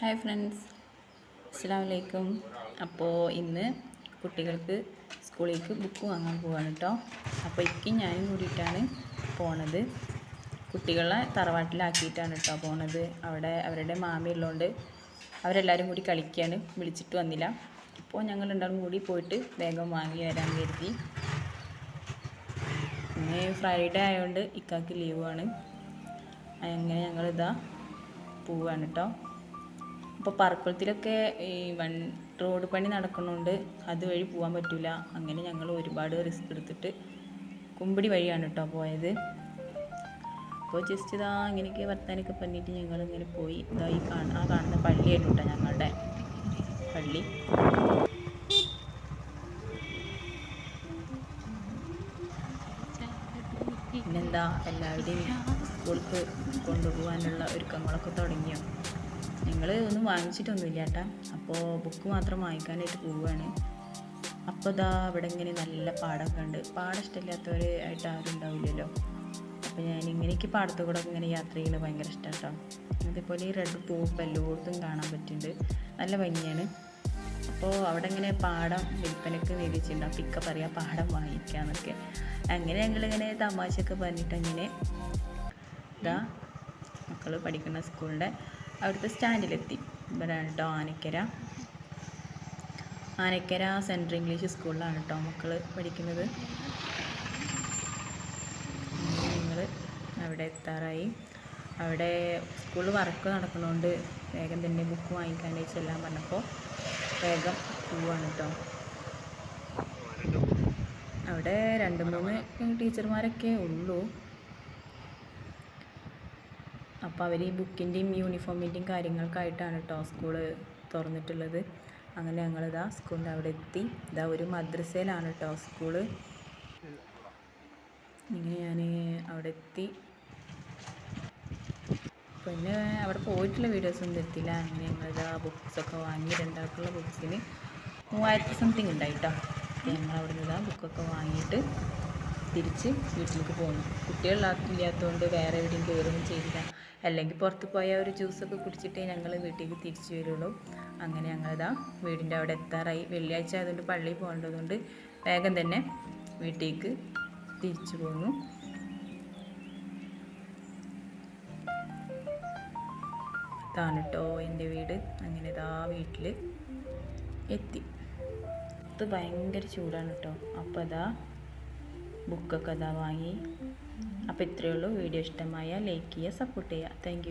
Hi friends അസ്സാം വലൈക്കും അപ്പോൾ ഇന്ന് കുട്ടികൾക്ക് സ്കൂളിലേക്ക് ബുക്ക് വാങ്ങാൻ പോവാണ് കേട്ടോ അപ്പോൾ ഇക്കും ഞാനും കൂടിയിട്ടാണ് പോണത്. കുട്ടികളെ തറവാട്ടിലാക്കിയിട്ടാണ് കേട്ടോ പോണത്. അവിടെ അവരുടെ മാമി ഉള്ളതുകൊണ്ട് അവരെല്ലാവരും കൂടി കളിക്കുകയാണ് വിളിച്ചിട്ട് വന്നില്ല. അപ്പോൾ ഞങ്ങൾ രണ്ടാളും കൂടി പോയിട്ട് വേഗം വാങ്ങി വരാൻ കരുതി. ഇന്ന് ഫ്രൈഡേ ആയതുകൊണ്ട് ഇക്കാക്ക് ലീവാണ് അങ്ങനെ ഞങ്ങളിതാ പോവാണ് കേട്ടോ അപ്പോൾ പറക്കുളത്തിലൊക്കെ ഈ വൺ റോഡ് പണി നടക്കുന്നതുകൊണ്ട് അതുവഴി പോകാൻ പറ്റില്ല അങ്ങനെ ഞങ്ങൾ ഒരുപാട് റിസ്ക് എടുത്തിട്ട് കുമ്പിടി വഴിയാണ് കേട്ടോ പോയത്. അപ്പോൾ ജസ്റ്റ് ഇതാ ഇങ്ങനെയൊക്കെ വർത്താനൊക്കെ പറഞ്ഞിട്ട് ഞങ്ങൾ ഇങ്ങനെ പോയി. ഇതാ ഈ കാണ ആ കാണുന്ന പള്ളിയായിരുന്നു കേട്ടോ ഞങ്ങളുടെ പള്ളി. പിന്നെന്താ എല്ലാവരുടെയും സ്കൂൾക്ക് കൊണ്ടുപോകാനുള്ള ഒരുക്കങ്ങളൊക്കെ തുടങ്ങിയോ? ഞങ്ങൾ ഒന്നും വാങ്ങിച്ചിട്ടൊന്നുമില്ല ചേട്ടാ അപ്പോൾ ബുക്ക് മാത്രം വാങ്ങിക്കാനായിട്ട് പോവുകയാണ്. അപ്പോൾ ഇതാ ഇവിടെ ഇങ്ങനെ നല്ല പാടമൊക്കെ ഉണ്ട്. പാടം ഇഷ്ടമില്ലാത്തവർ ആയിട്ട് ആരും ഉണ്ടാവില്ലല്ലോ. അപ്പോൾ ഞാൻ ഇങ്ങനെയൊക്കെ പാടത്തു കൂടെ ഇങ്ങനെ യാത്ര ചെയ്യുന്നത് ഭയങ്കര ഇഷ്ടമാണ് കേട്ടോ അതേപോലെ ഈ റെഡ് പൂപ്പ് എല്ലായിടത്തും കാണാൻ പറ്റുന്നുണ്ട്. നല്ല ഭംഗിയാണ്. അപ്പോൾ അവിടെ ഇങ്ങനെ പാടം വിൽപ്പനയ്ക്ക് മേടിച്ചിട്ടുണ്ട് പിക്ക പറയാം പാടം വാങ്ങിക്കാന്നൊക്കെ. അങ്ങനെ ഞങ്ങളിങ്ങനെ തമാശയൊക്കെ പറഞ്ഞിട്ട് അങ്ങനെ ഇതാ മക്കൾ പഠിക്കുന്ന സ്കൂളിന്റെ അവിടുത്തെ സ്റ്റാൻഡിലെത്തി. ഇവിടെയാണ് കേട്ടോ ആനക്കര. ആനക്കര സെൻട്രൽ ഇംഗ്ലീഷ് സ്കൂളിലാണ് കേട്ടോ മക്കൾ പഠിക്കുന്നത്. നിങ്ങൾ അവിടെ എത്താറായി. അവിടെ സ്കൂളിൽ വർക്ക് നടക്കുന്നതുകൊണ്ട് വേഗം തന്നെ ബുക്ക് വാങ്ങിക്കാനായി ചെല്ലാൻ പറഞ്ഞപ്പോൾ വേഗം പോവാണ് കേട്ടോ അവിടെ രണ്ട് മൂന്ന് ടീച്ചർമാരൊക്കെ ഉള്ളൂ. അപ്പോൾ അവർ ഈ ബുക്കിന്റെയും യൂണിഫോമിന്റെയും കാര്യങ്ങൾക്കായിട്ടാണ് കേട്ടോ സ്കൂൾ തുറന്നിട്ടുള്ളത്. അങ്ങനെ ഞങ്ങളിതാ സ്കൂളിന്റെ അവിടെ എത്തി. ഇതാ ഒരു മദ്രസയിലാണ് കേട്ടോ സ്കൂൾ ഇങ്ങനെ ഞാൻ അവിടെ എത്തി. പിന്നെ അവിടെ പോയിട്ടുള്ള വീഡിയോസ് ഒന്നും എത്തില്ല അങ്ങനെ ഞങ്ങളിതാ ബുക്സൊക്കെ വാങ്ങി രണ്ടാൾക്കുള്ള ബുക്സിന് മൂവായിരത്തി സംതിങ് ഉണ്ടായിട്ടോ ഞങ്ങൾ അവിടെ നിന്ന് ഇതാ ബുക്കൊക്കെ വാങ്ങിയിട്ട് തിരിച്ച് വീട്ടിലേക്ക് പോകുന്നു കുട്ടികളില്ലാത്തതുകൊണ്ട് വേറെ എവിടെയും കയറുകയും ചെയ്തില്ല. അല്ലെങ്കിൽ പുറത്ത് പോയ ഒരു ജ്യൂസൊക്കെ കുടിച്ചിട്ടേ ഞങ്ങൾ വീട്ടിലേക്ക് തിരിച്ചു വരുള്ളൂ. അങ്ങനെ ഞങ്ങളിതാ വീടിന്റെ അവിടെ എത്താറായി. വെള്ളിയാഴ്ച ആയതുകൊണ്ട് പള്ളിയിൽ പോകേണ്ടതുകൊണ്ട് വേഗം തന്നെ വീട്ടിലേക്ക് തിരിച്ചു പോന്നു. ഇതാണ് എന്റെ വീട്. അങ്ങനെ ഇതാ വീട്ടിൽ എത്തി. ഇത് ഭയങ്കര ചൂടാണ് കേട്ടോ അപ്പോൾ അതാ ബുക്കൊക്കെ അതാ വാങ്ങി. അപ്പോൾ ഇത്രയേ ഉള്ളൂ. വീഡിയോ ഇഷ്ടമായ ലൈക്ക് ചെയ്യുക സപ്പോർട്ട് ചെയ്യുക. താങ്ക്